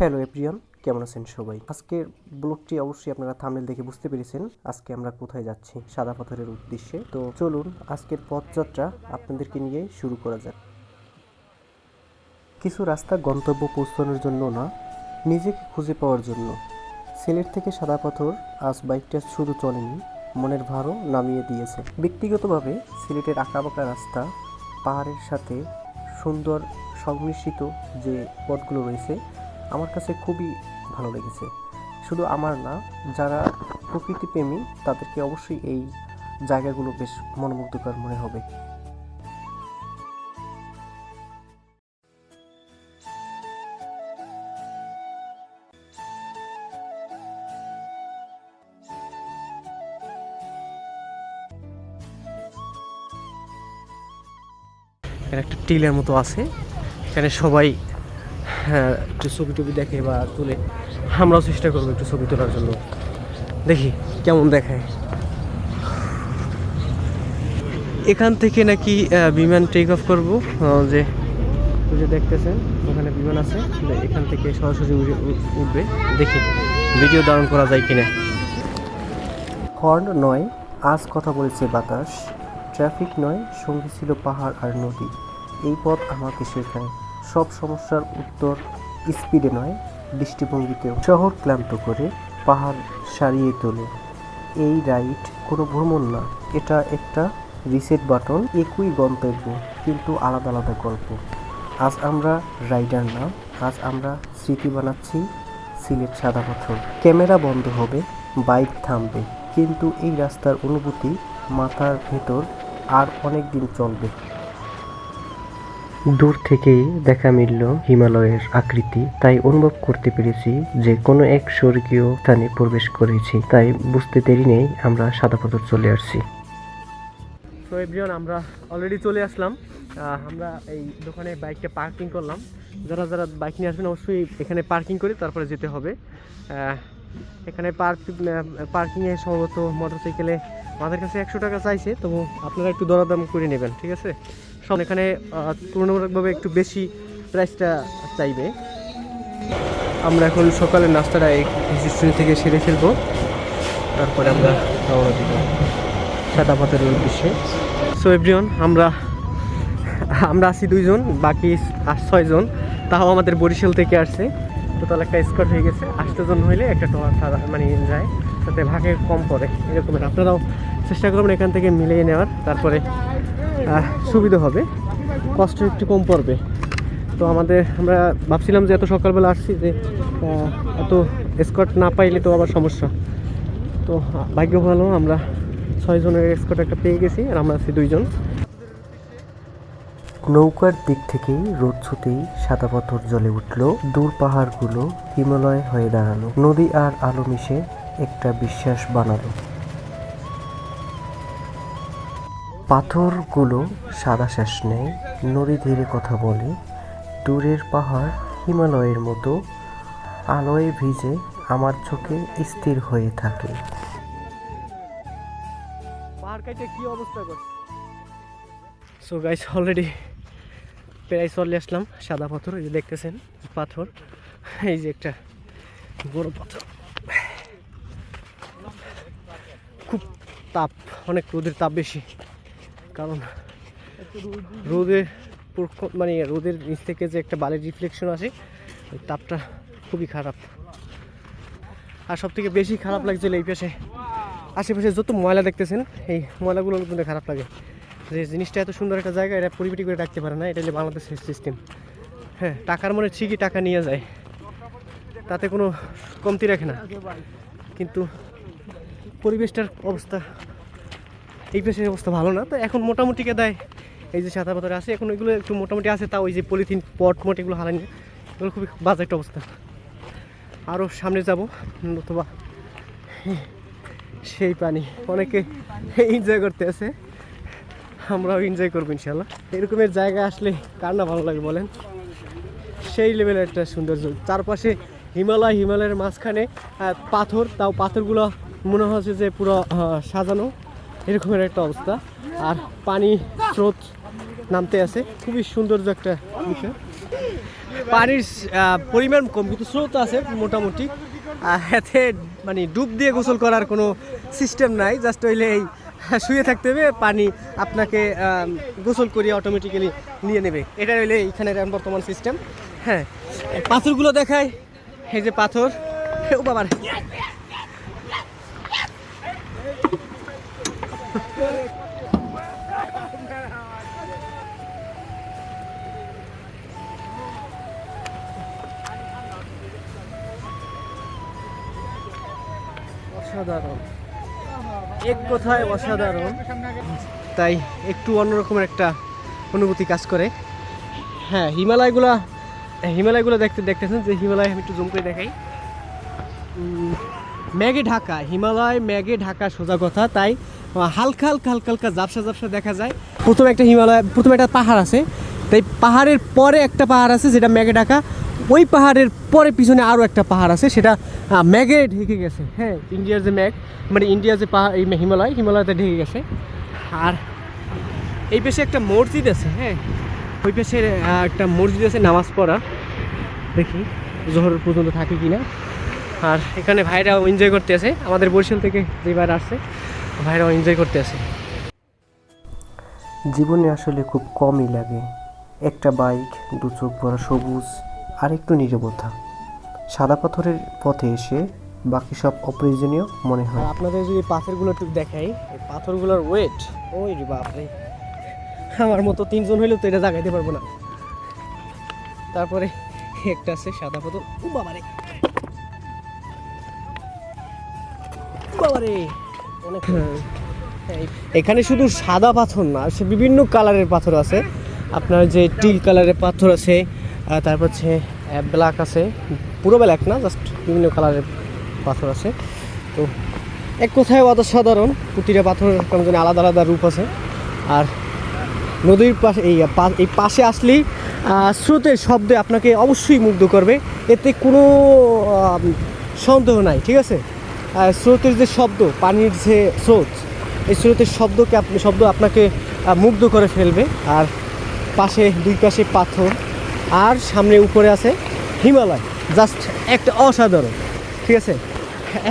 Hello এপ্রিয়ন কেমন আছেন সবাই? আজকের ব্লগটি অবশ্যই আপনারা থামনেল দেখে বুঝতে পেরেছেন। আজকে আমরা কোথায় যাচ্ছি সাদা পাথরের উদ্দেশ্যে। তো চলুন আজকের পথযাত্রা আপনাদেরকে নিয়ে শুরু করা যাক। কিছু রাস্তা গন্তব্য পৌঁছানোর জন্য না, নিজেকে খুঁজে পাওয়ার জন্য। সিলেট থেকে সাদা পাথর আজ বাইকটা শুধু চলেনি, মনের ভারও নামিয়ে দিয়েছে। ব্যক্তিগতভাবে সিলেটের আঁকাবাঁকা রাস্তা, পাহাড়ের সাথে সুন্দর, সংমিশ্রিত যে পথগুলো রয়েছে আমার কাছে খুবই ভালো লেগেছে। শুধু আমার না, যারা প্রকৃতিপ্রেমী, তাদেরকে অবশ্যই এই জায়গাগুলো বেশ মনোমুগ্ধকর মনে হবে। একটা টিলের মতো আছে। এখানে সবাই একটু ছবি টবি দেখে বা তুলে। আমরাও চেষ্টা করব একটু ছবি তোলার জন্য। দেখি কেমন দেখায়। এখান থেকে নাকি বিমান টেক অফ করব। যে যে দেখতেছেন, ওখানে বিমান আছে। এখান থেকে সরাসরি উঠবে। দেখি ভিডিও ধারণ করা যায় কিনা। হর্ন নয়, আজ কথা বলেছে বাতাস। ট্রাফিক নয়, সঙ্গী ছিল পাহাড় আর নদী। এই পথ আমাকে শেখায়। সব সমস্যার উত্তর স্পিডে নয়, দৃষ্টিভঙ্গিতেও। শহর ক্লান্ত করে পাহাড় সারিয়ে তোলে। এই রাইড কোনো ভ্রমণ না, এটা একটা রিসেট বাটন, একই গন্তব্য, কিন্তু আলাদা আলাদা গল্প। আজ আমরা রাইডার না, আজ আমরা স্মৃতি বানাচ্ছি সিলেট সাদা পাথর। ক্যামেরা বন্ধ হবে, বাইক থামবে, কিন্তু এই রাস্তার অনুভূতি মাথার ভেতর আর অনেক দিন চলবে। দূর থেকেই দেখা মিলল হিমালয়ের আকৃতি। তাই অনুভব করতে পেরেছি যে কোনো এক স্বর্গীয় স্থানে প্রবেশ করেছি। তাই বুঝতে দেরি নেই, আমরা সাদা পাথর চলে আসছি। তো এভরিওয়ান আমরা অলরেডি চলে আসলাম। আমরা এই দোকানে বাইকটা পার্কিং করলাম। যারা যারা বাইক নিয়ে আসবেন, অবশ্যই এখানে পার্কিং করে তারপরে যেতে হবে। এখানে পার্কিংয়ে সম্ভবত মোটরসাইকেলে আমাদের কাছে একশো টাকা চাইছে, তবু আপনারা একটু দরদাম করে নেবেন, ঠিক আছে? সব এখানে তুলনামূলকভাবে একটু বেশি প্রাইসটা চাইবে। আমরা এখন সকালের নাস্তাটা এই থেকে সেরে ফেলব। তারপরে আমরা রওনা দিব। সাদা পাথরের উদ্দেশ্যে। সো এভরিওয়ান আমরা আমরা আছি দুইজন, বাকি আর ছয়জন। তাও আমাদের বরিশাল থেকে আসছে। টোটাল একটা স্কট হয়ে গেছে। আটটা জন হইলে একটা টোয়া সাদা মানে যায়। তাতে ভাগে কম পড়ে। এরকমের। আপনারাও চেষ্টা করবেন এখান থেকে মিলিয়ে নেওয়ার। তারপরে সুবিধা হবে। কষ্ট একটু কম পড়বে। তো আমাদের, আমরা ভাবছিলাম যে এত সকালবেলা আসছি যে এত স্কট না পাইলে তো আবার সমস্যা। তো ভাগ্য ভালো, আমরা ছয় জনের স্কট একটা পেয়ে গেছি আর আমরা আছি দুইজন। নৌকার দিক থেকেই রোদ ছুতেই সাদা পাথর জ্বলে উঠল। দূর পাহাড়গুলো হিমালয় হয়ে দাঁড়াল। নদী আর আলো মিশে একটা বিশ্বাস বানালো। পাথরগুলো সাদা শ্বাস নেয় নদী ধীরে কথা বলে। দূরের পাহাড় হিমালয়ের মতো আলোয় ভিজে আমার চোখে স্থির হয়ে থাকে। অবস্থা সো গাইস অলরেডি প্রায় চলে আসলাম সাদা পাথর, এই যে দেখতেছেন পাথর, এই যে একটা বড় পাথর। খুব তাপ, অনেক রোদের তাপ বেশি। কারণ রোদের মানে রোদের নিচ থেকে যে একটা বালির রিফ্লেকশন আসে, ওই তাপটা খুবই খারাপ। আর সব থেকে বেশি খারাপ লাগছিল এই পাশে, আশেপাশে যত ময়লা দেখতেছেন, এই ময়লাগুলো কিন্তু খারাপ লাগে। যে জিনিসটা এত সুন্দর একটা জায়গা, এটা পরিপাটি করে রাখতে পারে না, এটা হলো বাংলাদেশের সিস্টেম হ্যাঁ টাকার মনে ঠিকই টাকা নিয়ে যায়, তাতে কোনো কমতি রাখে না। কিন্তু পরিবেশটার অবস্থা এই পেশের অবস্থা ভালো না, তো এখন মোটামুটি কে দেয়? এই যে সাদা পাথর আছে, এখন এগুলো একটু মোটামুটি আছে তাও ওই যে পলিথিন পট মট এগুলো হারানি এগুলো খুবই বাজে একটা অবস্থা। আরও সামনে যাব অথবা সেই পানি। অনেকে এনজয় করতে আছে, আমরাও এনজয় করব ইনশাল্লাহ এরকমের জায়গা আসলে কার না ভালো লাগে বলেন? সেই লেভেলের একটা সৌন্দর্য। চারপাশে হিমালয়, হিমালয়ের মাঝখানে পাথর, তাও পাথরগুলো মনে হচ্ছে যে পুরো সাজানো। এরকমের একটা অবস্থা। আর পানি স্রোত নামতে আছে। খুবই সৌন্দর্য একটা বিষয়। পানির পরিমাণ কম, কিন্তু স্রোত আছে মোটামুটি। এতে মানে ডুব দিয়ে গোসল করার কোনো সিস্টেম নাই। জাস্ট হইলে এই শুয়ে থাকতে হবে, পানি আপনাকে গোসল করিয়ে অটোমেটিক্যালি নিয়ে নেবে। এটা হইলে এইখানের বর্তমান সিস্টেম হ্যাঁ পাথরগুলো দেখায় এই যে পাথর। ও বাবার। অসাধারণ। এক কথায় অসাধারণ। তাই একটু অন্যরকমের একটা অনুভূতি কাজ করে। হ্যাঁ হিমালয়গুলা, হিমালয়গুলো দেখতে, দেখতেছেন যে হিমালয় আমি একটু জুম করে দেখাই। ম্যাগে ঢাকা, হিমালয় ম্যাগে ঢাকা সোজা কথা। তাই হালকা হালকা হালকা হালকা ঝাপসা ঝাপসা দেখা যায়। প্রথমে একটা হিমালয়, প্রথমে একটা পাহাড় আছে। তাই পাহাড়ের পরে একটা পাহাড় আছে যেটা ম্যাগে ঢাকা। ওই পাহাড়ের পরে পিছনে আরও একটা পাহাড় আছে, সেটা ম্যাগে ঢেকে গেছে। হ্যাঁ ইন্ডিয়ার যে ম্যাগ মানে ইন্ডিয়ার যে পাহাড়, এই হিমালয়, হিমালয়তে ঢেকে গেছে। আর এই পেশে একটা মসজিদ আছে হ্যাঁ। ওই পাশে একটা মসজিদ আছে, নামাজ পড়া। দেখি, জোহর পর্যন্ত থাকে কি না আর এখানে ভাইরাও এনজয় করতে আছে। আমাদের বরিশাল থেকে যে ভাইরা আসছে, ভাইরাও এনজয় করতে আছে। জীবনে আসলে খুব কমই লাগে। একটা বাইক দু চোখ ভরা সবুজ। আর একটু নীরবতা। সাদা পাথরের পথে এসে বাকি সব অপ্রয়োজনীয় মনে হয়। আপনাদের যদি পাথরগুলো একটু দেখাই, এই পাথরগুলোর ওয়েট ওই রে বাপরে। আমার মতো তিনজন হইলেও তো এটা জাগাইতে পারব না। তারপরে একটা আছে সাদা পাথর। ও বাবারে। বাবারে। অনেক এখানে শুধু সাদা পাথর না সে বিভিন্ন কালারের পাথর আছে। আপনার যে টিল কালারের পাথর আছে তারপর হচ্ছে ব্ল্যাক আছে। পুরো ব্ল্যাক না জাস্ট বিভিন্ন কালারের পাথর আছে। তো এক কথায় অসাধারণ, প্রতিটা পাথরের কেমন জানি আলাদা আলাদা রূপ আছে। আর নদীর পাশে এই এই পাশে আসলেই স্রোতের শব্দে আপনাকে অবশ্যই মুগ্ধ করবে। এতে কোনো সন্দেহ নাই, ঠিক আছে? স্রোতের যে শব্দ, পানির যে স্রোত, এই স্রোতের শব্দকে আপনি শব্দ আপনাকে মুগ্ধ করে ফেলবে। আর পাশে, দুই পাশে পাথর আর সামনে উপরে আছে হিমালয়। জাস্ট একটা অসাধারণ, ঠিক আছে?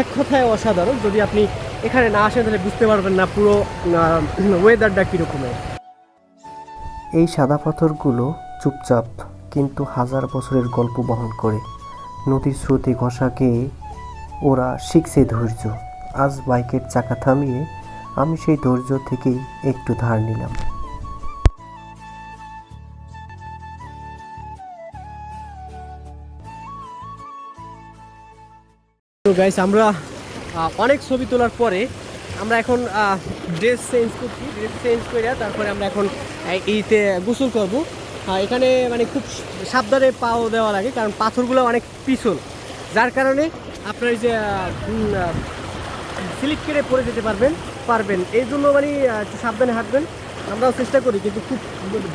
এক কথায় অসাধারণ, যদি আপনি এখানে না আসেন তাহলে বুঝতে পারবেন না পুরো ওয়েদারটা কীরকমের এই সাদা পাথরগুলো চুপচাপ কিন্তু হাজার বছরের গল্প বহন করে। নদীর স্রোতে ঘষা খেয়ে ওরা শিখছে ধৈর্য। আজ বাইকের চাকা থামিয়ে আমি সেই ধৈর্য থেকেই একটু ধার নিলাম। গাইস আমরা অনেক ছবি তোলার পরে আমরা এখন ড্রেস চেঞ্জ করছি ড্রেস চেঞ্জ করে তারপরে আমরা এখন এইতে গোসল করব। এখানে মানে খুব সাবধানে পাও দেওয়া লাগে, কারণ পাথরগুলো অনেক পিছল। যার কারণে আপনার যে স্লিপ কেটে পড়ে যেতে পারবেন পারবেন। এই জন্য মানে সাবধানে হাঁটবেন। আমরাও চেষ্টা করি, কিন্তু খুব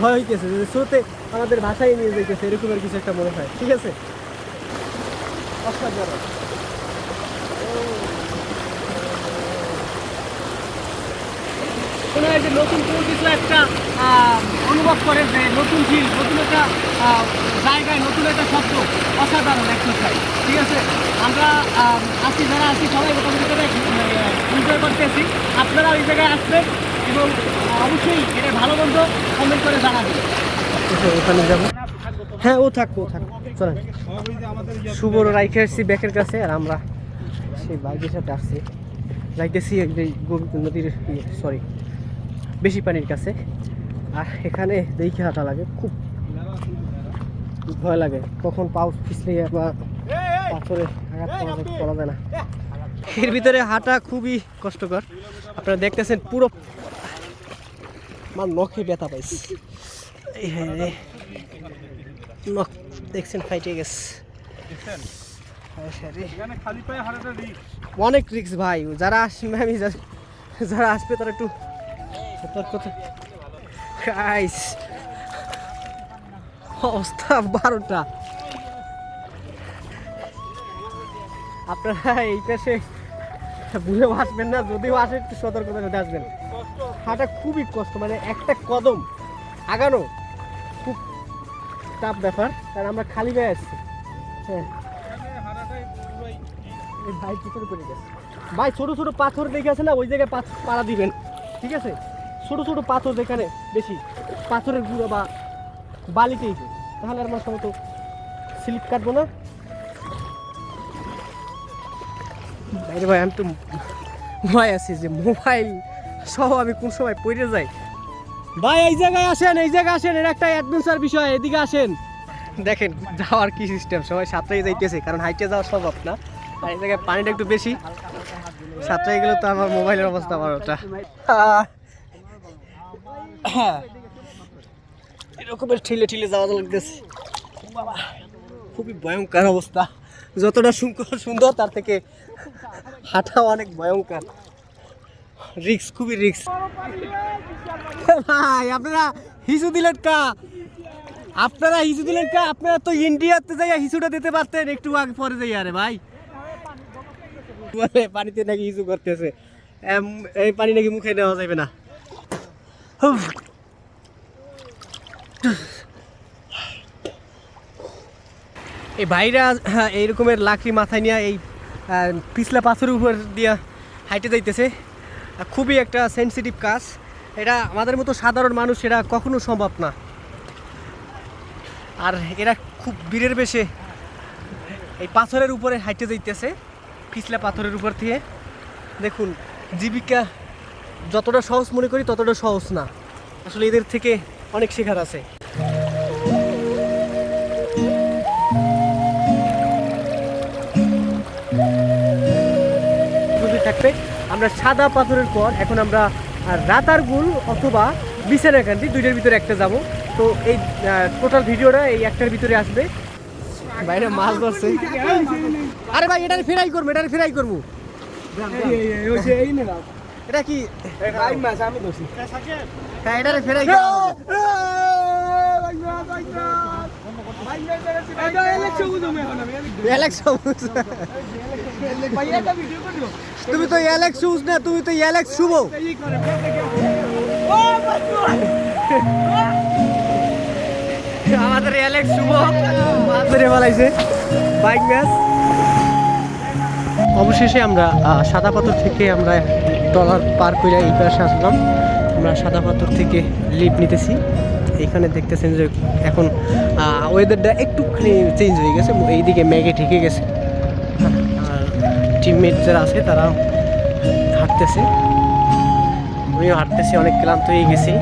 ভয় হইতেছে যে স্রোতে আমাদের ভাষায় নিয়ে যেতেছে এরকমের কিছু একটা মনে হয়, ঠিক আছে? অসাধারণ কোনো হয় যে নতুন কোনো কিছু একটা অনুভব করে যে নতুন ফিল নতুন একটা জায়গায় নতুন একটা শব্দ অসাধারণ ঠিক আছে? আমরা আছি যারা আছি সবাই মোটামুটি করে এনজয় করতেছি আপনারা ওই জায়গায় আসবেন এবং অবশ্যই এটা ভালো মন্দ কমেন্ট করে জানাবেন। ওখানে যাব। হ্যাঁ ও থাকব ও থাকব। চলেন। শুভর রাইখে আসছি ব্যাকের কাছে আর আমরা সেই বাইকের সাথে আসছি। যাইতেছি নদীর সরি বেশি পানির কাছে। আর এখানে দেখে হাঁটা লাগে, খুব ভয় লাগে। কখন পাউ পিছলে আবার পাথরে আঘাত করা যায় না। এর ভিতরে হাঁটা খুবই কষ্টকর। আপনারা দেখতেছেন পুরো আমার নখে ব্যথা পাইছি। নখ দেখছেন, ফাইটে গেছে। অনেক রিক্স ভাই যারা আসবে আমি যারা আসবে তারা একটু সতর্ক অবস্থা বারোটা। আপনারা এই পাশে ভুলেও আসবেন না যদিও আসে একটু সতর্কতার সাথে আসবেন। হাঁটা খুবই কষ্ট মানে একটা কদম আগানো খুব টাফ ব্যাপার। কারণ আমরা খালি গায়ে আসছি। হ্যাঁ। ভাই ভাই, ছোট ছোট পাথর দেখে আছে না, ওই জায়গায় পাথ- পাড়া দিবেন। ঠিক আছে? ছোট ছোট পাথর যেখানে বেশি, পাথরের গুঁড়ো বা বালিতেই তাহলে সময় তো স্লিপ কাটবো না। বাইরে ভাই, আমি তো ভয় আছি যে মোবাইল সহ আমি কোন সময় পড়ে যাই। ভাই, এই জায়গায় আসেন, এই জায়গায় আসেন, এর একটা অ্যাডভেঞ্চার বিষয়, এদিকে আসেন। দেখেন, যাওয়ার কি সিস্টেম সবাই সাঁতরাই যাইতেছে, কারণ হাইটে যাওয়া সম্ভব না। জায়গায় পানিটা একটু বেশি। সাঁতরাই গেলে তো আমার মোবাইলের অবস্থা বারোটা এরকমের ঠিলে ঠিলে যাওয়া লাগতেছে। খুবই ভয়ঙ্কর অবস্থা। যতটা সুন্দর তার থেকে হাঁটা অনেক ভয়ঙ্কর। রিক্স খুবই রিক্স ভাই, আপনারা হিসু দিলেন কা? আপনারা হিসু দিলেন কা? আপনারা তো ইন্ডিয়াতে যাইয়া হিসুটা দিতে পারতেন, একটু আগে পরে যাই আরে ভাই। পানিতে নাকি হিসু করতেছে। এই পানি নাকি মুখে নেওয়া যাবে না। এই ভাইরা হ্যাঁ, এই রকমের লাকড়ি মাথায় নিয়ে এই পিছলা পাথরের উপর দিয়া হাইটে যাইতেছে। খুবই একটা সেন্সিটিভ কাজ। এটা আমাদের মতো সাধারণ মানুষ এটা কখনো সম্ভব না। আর এরা খুব বীরের বেশে এই পাথরের উপরে হাইটে যাইতেছে। পিছলা পাথরের উপর থেকে। দেখুন জীবিকা যতটা সহজ মনে করি ততটা সহজ না। আসলে এদের থেকে অনেক শেখার আছে। থাকবে। আমরা সাদা পাথরের পর এখন আমরা আহ, রাতারগুল অথবা বিছানাকান্দি দুইটার ভিতরে একটা যাব। তো এই টোটাল ভিডিওটা এই একটার ভিতরে আসবে। বাইরে মাছ ধরছে। আরে ভাই, এটা ফ্রাই করব, এটা ফ্রাই করব। এটা কি? হ্যাঁ এটা ফ্রাই তুমি তো অ্যালেক্স শুজ না, তুমি তো অ্যালেক্স শুভ। শুভ। বাইক অবশেষে আমরা সাদা পাথর থেকে আমরা ডলার পার করে এই পাশে আসলাম। আমরা সাদা পাথর থেকে লিপ নিতেছি। এখানে দেখতেছেন যে এখন ওয়েদারটা একটু চেঞ্জ হয়ে গেছে এইদিকে ম্যাগে ঠেকে গেছে। আর টিমমেট যারা আছে তারা হাঁটতেছে। আমিও হাঁটতেছি, অনেক ক্লান্ত হয়ে গেছি।